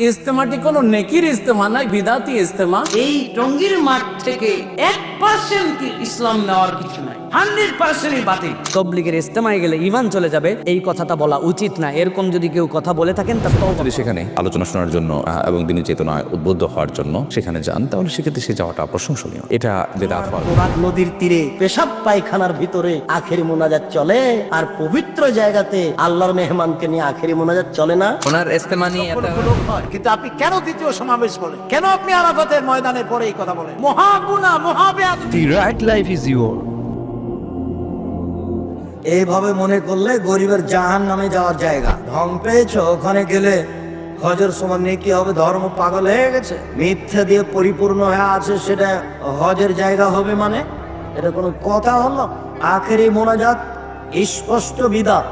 ইস্তেমাটি কোনো নেকির ইস্তেমা নাই বিদাতি ইস্তেমা এই টঙ্গির মাঠ থেকে এক পার্সেন্ট ইসলাম নেওয়ার কিছু নাই। হান্ড্রেড পার্সেন্টই বাতিল। তবলিগের ইস্তেমায় গেলে ইমান চলে যাবে এই কথাটা বলা উচিত না। এরকম যদি কেউ কথা বলে থাকেন তা সেখানে আলোচনা শোনার জন্য এবং দিনী চেতনায় উদ্বুদ্ধ হওয়ার জন্য সেখানে যান তাহলে সেক্ষেত্রে সে যাওয়াটা প্রশংসনীয়। এটা বেদাত হওয়ার নদীর তীরে পেশাব পায়খানার ভিতরে আখেরি মোনাজাত চলে আর পবিত্র জায়গাতে আল্লাহর মেহমানকে নিয়ে আখেরি মোনাজাত চলে না। ওনার ইস্তেমা নিয়ে কিন্তু আপনি কেন দ্বিতীয় সমাবেশ বলেন? কেন আপনি আরাফাতের ময়দানে পরে এই কথা বলেন? মহাগুনা মহাবেয়াদ The right life is your. এইভাবে মনে করলে গরিবের জাহান নামে যাওয়ার জায়গা। ঢং পেয়েছ ওখানে গেলে? হজের সমান নিয়ে কি হবে, ধর্ম পাগল হয়ে গেছে। মিথ্যা দিয়ে পরিপূর্ণ হয়ে আছে, সেটা হজের জায়গা হবে মানে? এটা কোনো কথা হলো আখেরি মোনাজাত, স্পষ্ট বিদা।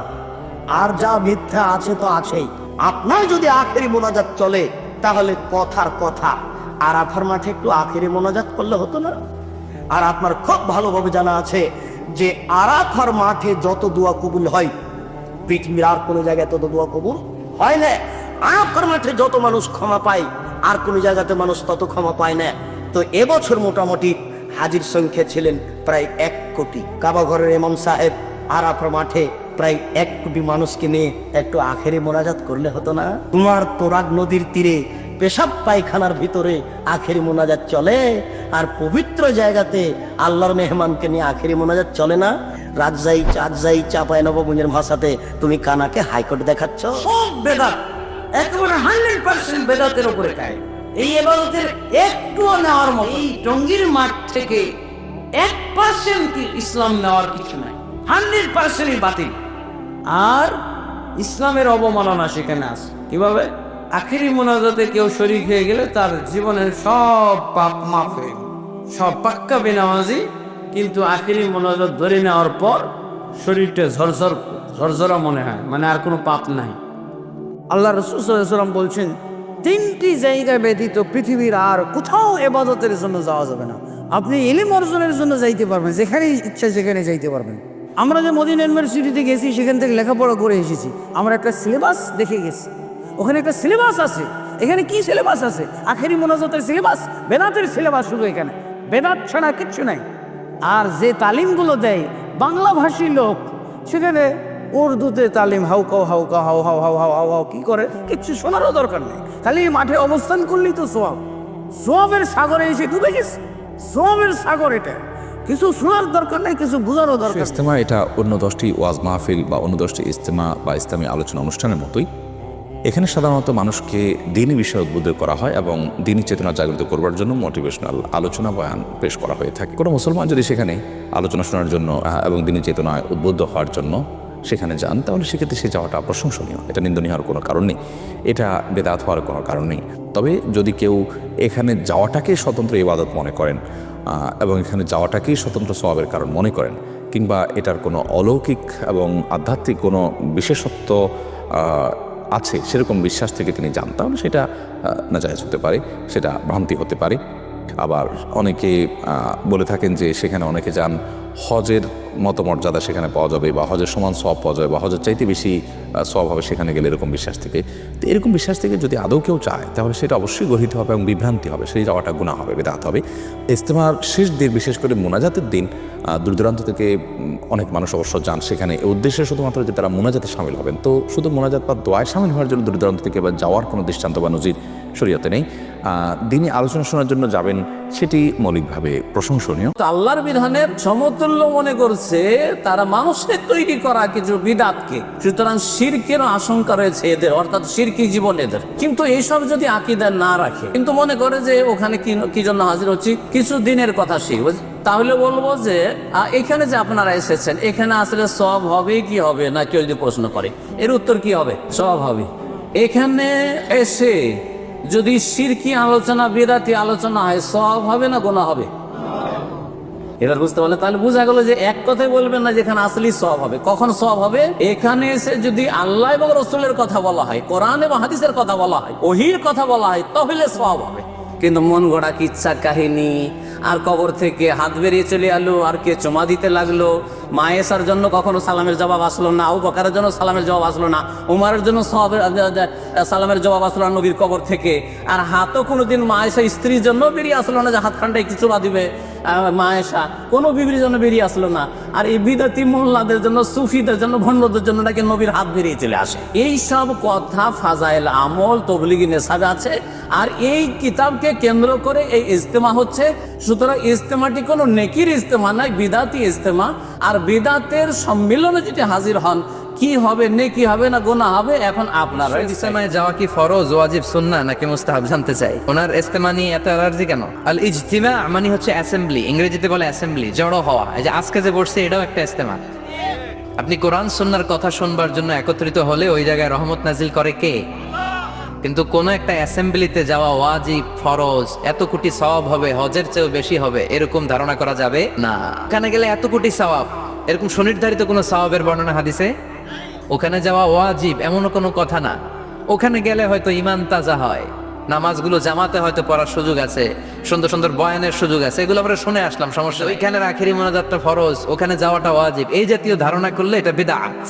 আর যা মিথ্যা আছে তো আছেই। আপনার যদি আখেরি মোনাজাত চলে, তাহলে কথার কথা। আর আফার মাঠে একটু আখেরি মোনাজাত করলে হতো না? আর আপনার খুব ভালোভাবে জানা আছে যে আরাফার মাঠে যত দোয়া কবুল হয়, পৃথিবীর আর কোনো জায়গায় তত দোয়া কবুল হয় না। আরাফার মাঠে যত মানুষ ক্ষমা পায়, আর কোনো জায়গাতে মানুষ তত ক্ষমা পায় না। তো এবছর মোটামুটি হাজির সংখ্যা ছিলেন প্রায় এক কোটি। কাবা ঘরের এমন সাহেব আরাফার মাঠে প্রায় এক কোটি মানুষকে নিয়ে একটু আখেরি মোনাজাত করলে হতো না? তোমার তোরাগ নদীর তীরে পেশাব পায়খানার ভিতরে আখেরি মোনাজাত চলে, আর পবিত্র জায়গাতে আল্লাহর মেহমানকে নিয়ে আখেরি মোনাজাত চলে না? রাজশাহী চাঁদশাহী চাপায় নবগঞ্জের ভাষাতে তুমি কানাকে হাইকোর্ট দেখাচ্ছ? সব বেদাত, একেবারে হান্ড্রেড পার্সেন্ট বেদাতের উপরে কায় এই এবারতের একটুও নেওয়ার মতো, এই টঙ্গির মাঠ থেকে এক পার্সেন্ট ইসলাম নেওয়ার কিছু নাই। হান্ড্রেড পার্সেন্টই বাতিল। আর ইসলামের অবমাননা সেখানে আছে। কীভাবে? আখেরি মোনাজাতে কেউ শরিক হয়ে গেলে তার জীবনের সব পাপ মাফ হয়ে। সব পাক্কা বেনামাজি, কিন্তু আখেরি মোনাজাত ধরে নেওয়ার পর শরীরটা ঝরঝর, ঝরঝরা মনে হয় মানে আর কোনো পাপ নাই। আল্লাহ রসুলাম বলছেন, তিনটি জায়গা ব্যতীত পৃথিবীর আর কোথাও এবাদতের জন্য যাওয়া যাবে না। আপনি ইলিম অর্জনের জন্য যাইতে পারবেন যেখানে ইচ্ছা সেখানে যাইতে পারবেন। আমরা যে মদিন ইউনিভার্সিটিতে গেছি, সেখান থেকে লেখাপড়া করে এসেছি। আমরা একটা সিলেবাস দেখে গেছি। ওখানে একটা সিলেবাস আছে। এখানে কি সিলেবাস আছে? আখেরি মোনাজাতের সিলেবাস বেদাতের সিলেবাস শুধু এখানে। বেদাত ছাড়া কিচ্ছু নাই। আর যে তালিমগুলো দেয় বাংলা ভাষী লোক সেখানে উর্দুতে তালিম হাউকাও হাউকা হাউ হাউ হাউ হাউ হাউ হাউ কি করে? কিচ্ছু শোনারও দরকার নেই। খালি মাঠে অবস্থান করলেই তো সোয়াব। সোয়াবের সাগরে এসে ডুবে গেছে। সোয়াবের সাগর এটা। কিছু শোনার দরকার নেই কিছু বোঝারও দরকার ইস্তেমা এটা অন্য দশটি ওয়াজ মাহফিল বা অন্য দশটি ইস্তেমা বা ইসলামী আলোচনা অনুষ্ঠানের মতোই। এখানে সাধারণত মানুষকে দিনী বিষয়ে উদ্বুদ্ধ করা হয় এবং দিনী চেতনা জাগ্রত করবার জন্য মোটিভেশনাল আলোচনা বয়ান পেশ করা হয়ে থাকে। কোনো মুসলমান যদি সেখানে আলোচনা শোনার জন্য এবং দিনী চেতনায় উদ্বুদ্ধ হওয়ার জন্য সেখানে যান, তাহলে সেক্ষেত্রে সে যাওয়াটা প্রশংসনীয়। এটা নিন্দনীয় হওয়ার কোনো কারণ নেই। এটা বেদাত হওয়ার কোনো কারণ নেই। তবে যদি কেউ এখানে যাওয়াটাকে স্বতন্ত্র ইবাদত মনে করেন এবং এখানে যাওয়াটাকেই স্বতন্ত্র স্বভাবের কারণ মনে করেন, কিংবা এটার কোনো অলৌকিক এবং আধ্যাত্মিক কোনো বিশেষত্ব আছে, সেরকম বিশ্বাস থেকে তিনি যান, তাহলে সেটা নাজায়জ হতে পারে, সেটা ভ্রান্তি হতে পারে। আবার অনেকে বলে থাকেন যে সেখানে অনেকে যান হজের মতমর্যাদা সেখানে পাওয়া যাবে বা হজের সমান সব পাওয়া যাবে বা হজের চাইতে বেশি সব হবে সেখানে গেলে এরকম বিশ্বাস থেকে। তো এরকম বিশ্বাস থেকে যদি আদৌ কেউ চায়, তাহলে সেটা অবশ্যই গঠিত হবে এবং বিভ্রান্তি হবে, সেই যাওয়াটা গুণা হবে, বেদাত হবে। ইস্তেমার শেষ দিন, বিশেষ করে মোনাজাতের দিন দূর দূরান্ত থেকে অনেক মানুষ অবশ্য যান সেখানে। উদ্দেশ্যে শুধুমাত্র যে তারা মোনাজাতে সামিল হবেন, তো শুধু মোনাজাত বা দোয়ায় সামিল হওয়ার জন্য দূর দূরান্ত থেকে বা যাওয়ার কোনো দৃষ্টান্ত বা নজির শরীয়তে নেই। দিনই আলোচনা শোনার জন্য যাবেন সেটি মৌলিকভাবে প্রশংসনীয়। আল্লাহর বিধানের সমতুল্য মনে করছে, তারা মানুষের তৈরি করা কিছু বিদাতকে। সুতরাং শিরকেরও আশঙ্কা রয়েছে এদের, অর্থাৎ শিরকি জীবন এদের। কিন্তু এইসব যদি আকিদার না রাখে, কিন্তু মনে করে যে ওখানে কি জন্য হাজির হচ্ছি? কিছু দিনের কথা শিখব তাহলে বলব যে এখানে যে আপনারা এসেছেন, এখানে আসলে সব হবে কি হবে? না, কেউ যদি প্রশ্ন করে, এর উত্তর কি হবে? সব হবে। এখানে এসে যদি সিরকি আলোচনা, বিদাতি আলোচনা হয় সব হবে না গোনা হবে? এবার বুঝতে পারলে? তাহলে বোঝা গেল যে এক কথাই বলবেন না যেখানে আসলেই সব হবে। কখন সব হবে? এখানে এসে যদি আল্লাহ এবং রসুলের কথা বলা হয়, কোরআন এবং হাদিসের কথা বলা হয়, ওহির কথা বলা হয়, তাহলে সব হবে। কিন্তু মন গড়া কিচ্ছা কাহিনী, আর কবর থেকে হাত বেরিয়ে চলে আলো আর কে চমা দিতে লাগল মায়েসার জন্য কখনো সালামের জবাব আসলো না আবু বকারের জন্য সালামের জবাব আসলো না উমারের জন্য আ, সালামের জবাব আসলো না নবীর কবর থেকে। আর হাতও কোনোদিন মায়েশা স্ত্রীর জন্য বেরিয়ে আসলো না যে হাত খানটা একটু চোবা দিবে মায়েশা। কোনো বিবির জন্য বেরিয়ে আসলো না। আর এই বিদাতি মোল্লাদের জন্য সুফিদের জন্য ভণ্ডদের জন্য নাকি নবীর হাত বেরিয়ে চলে আসে। এই সব কথা ফাজাইল আমল তবলিগি নেশাবে আছে। আর এই কিতাবকে কেন্দ্র করে এই ইজতেমা হচ্ছে। সুতরাং ইজতেমাটি কোনো নেকির ইজতেমা নয় বিদাতি ইজতেমা। আর বিদাতের সম্মিলনে যদি হাজির হন, কি হবে, নেকি হবে না, গোনা হবে, এখন আপনারা ইস্তেমায় যাওয়া কি ফরজ, ওয়াজিব সুন্না নাকি মুস্তাহাব, জানতে চাই? ওনার ইস্তেমা নিয়ে এত অ্যালার্জি কেন? আল ইজতিমা মানে হচ্ছে অ্যাসেম্বলি, ইংরেজিতে বলে অ্যাসেম্বলি, জড়ো হওয়া। এই যে আজকে যে বসছে, এটাও একটা ইস্তেমা আপনি কোরআন সুন্নার কথা শুনবার জন্য একত্রিত হলে ওই জায়গায় রহমত নাজিল করে কে? কিন্তু কোন একটা অ্যাসেম্বলিতে যাওয়া ওয়াজিব, ফরজ এত কোটি সওয়াব হবে, হজের চেয়েও বেশি হবে, এরকম ধারণা করা যাবে না। ওখানে গেলে এত কোটি সওয়াব। এরকম সুনির্ধারিত কোনো সওয়াবের বর্ণনা হাদিসে? ওখানে যাওয়া ওয়াজিব এমনও কোনো কথা না। ওখানে গেলে হয়তো ইমান তাজা হয়। নামাজগুলো জামাতে হয়তো পড়ার সুযোগ আছে সুন্দর সুন্দর বয়ানের সুযোগ আছে এগুলো আমরা শুনে আসলাম সমস্যা ওইখানে আখেরি মোনাজাতটা ফরজ ওখানে যাওয়াটা ওয়াজিব। এই জাতীয় ধারণা করলে এটা বিদআত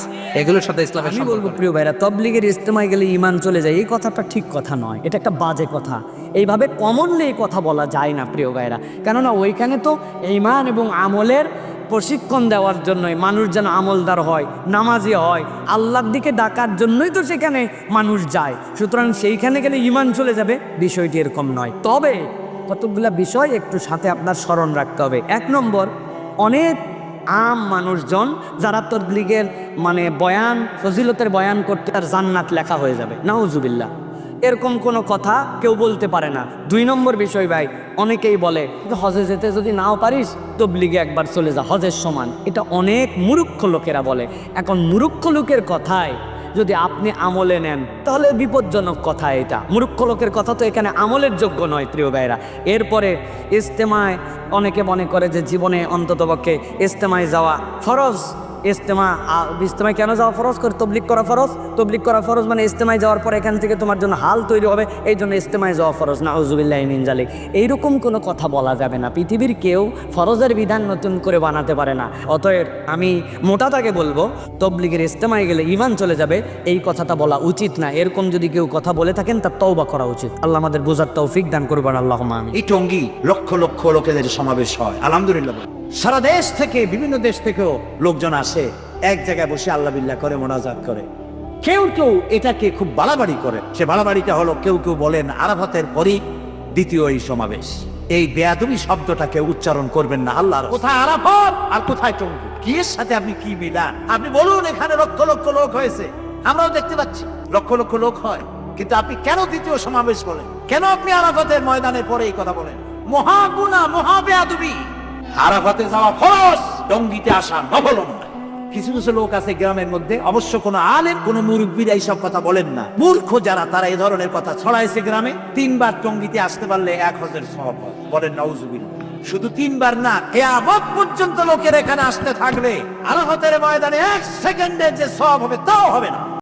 এগুলোর সাথে ইসলামের আমি বলব প্রিয় ভাইরা তবলিগের ইস্তেমায় গেলে ইমান চলে যায়। এই কথাটা ঠিক কথা নয় এটা একটা বাজে কথা। এইভাবে কমনলি এই কথা বলা যায় না প্রিয় ভাইরা। কেননা ওইখানে তো ইমান এবং আমলের প্রশিক্ষণ দেওয়ার জন্যই মানুষ যেন আমলদার হয়, নামাজি হয়। আল্লাহর দিকে ডাকার জন্যই তো সেখানে মানুষ যায়। সুতরাং সেইখানে গেলে ইমান চলে যাবে, বিষয়টি এরকম নয়। তবে কতগুলা বিষয় একটু সাথে আপনার স্মরণ রাখতে হবে। এক নম্বর, অনেক আম মানুষজন যারা তবলিগের মানে বয়ান, ফজিলতের বয়ান করতে তার জান্নাত লেখা হয়ে যাবে। নাউজুবিল্লাহ। এরকম কোনো কথা কেউ বলতে পারে না। দুই নম্বর বিষয় ভাই, অনেকেই বলে হজে যেতে যদি নাও পারিস, তবলিগে একবার চলে যা, হজের সমান। এটা অনেক মুরুক্ষ লোকেরা বলে। এখন মুরুক্ষ লোকের কথায় যদি আপনি আমলে নেন, তাহলে বিপজ্জনক কথা এটা। মূর্খ লোকের কথা তো এখানে আমলের যোগ্য নয়, প্রিয় ভাইরা এরপরে ইস্তেমায় অনেকে মনে করে যে জীবনে অন্ততপক্ষে ইস্তেমায় যাওয়া ফরজ। ইস্তেমা ইজতেমায় কেন যাওয়া ফরজ? করে তবলিক করা ফরজ? তবলিক করা ফরজ মানে ইজতেমায় যাওয়ার পর এখান থেকে তোমার জন্য হাল তৈরি হবে, এই জন্য ইজতেমায় যাওয়া ফরজ। না হজুবিল্লাহ মিনজালি এইরকম কোনো কথা বলা যাবে না। পৃথিবীর কেউ ফরজের বিধান নতুন করে বানাতে পারে না। অতএব আমি মোটাটাকে বলব, তবলিগের ইজতেমায় গেলে ইমান চলে যাবে, এই কথাটা বলা উচিত না। এরকম যদি কেউ কথা বলে থাকেন, তার তওবা করা উচিত। আল্লাহ আমাদের বোঝার তৌফিক দান করবেন আল্লাহ আমি এই টঙ্গি লক্ষ লক্ষ লোকেদের সমাবেশ হয়। আলহামদুলিল্লাহ। সারা দেশ থেকে, বিভিন্ন দেশ থেকেও লোকজন আসে। এক জায়গায় বসে আল্লাহ বিল্লাহ করে, মোনাজাত করে। কেউ কেউ এটাকে খুব বাড়াবাড়ি করে। সে বাড়াবাড়িটা হলো, কেউ কেউ বলেন, আরাফাতের পরই দ্বিতীয় এই সমাবেশ। এই বেয়াদবি শব্দটাকে উচ্চারণ করবেন না আল্লাহর কোথায় আরাফাত আর কোথায় টঙ্গি কি এর সাথে আপনি কি মিলান? আপনি বলুন, এখানে লক্ষ লক্ষ লোক হয়েছে। আমরাও দেখতে পাচ্ছি, লক্ষ লক্ষ লোক হয়। কিন্তু আপনি কেন দ্বিতীয় সমাবেশ বলেন? কেন আপনি আরাফাতের ময়দানে পরে এই কথা বলেন? মহাগুনা মহাবেয়াদবি আরাফাতে যাওয়া ফরজ টঙ্গিতে আসা নফল নয়। কিছু কিছু লোক আছে গ্রামের মধ্যে, অবশ্য কোনো আলেম, কোনো মুরব্বীরা এইসব কথা বলেন না। মূর্খ যারা, তারা এই ধরনের কথা ছড়াইছে গ্রামে। তিনবার টঙ্গিতে আসতে পারলে এক হজের সব। বলেন নওজুবিল শুধু তিনবার না, কেয়ামত পর্যন্ত লোকের এখানে আসতে থাকলে আরাফাতের ময়দানে এক সেকেন্ডে যে সব হবে, তাও হবে না।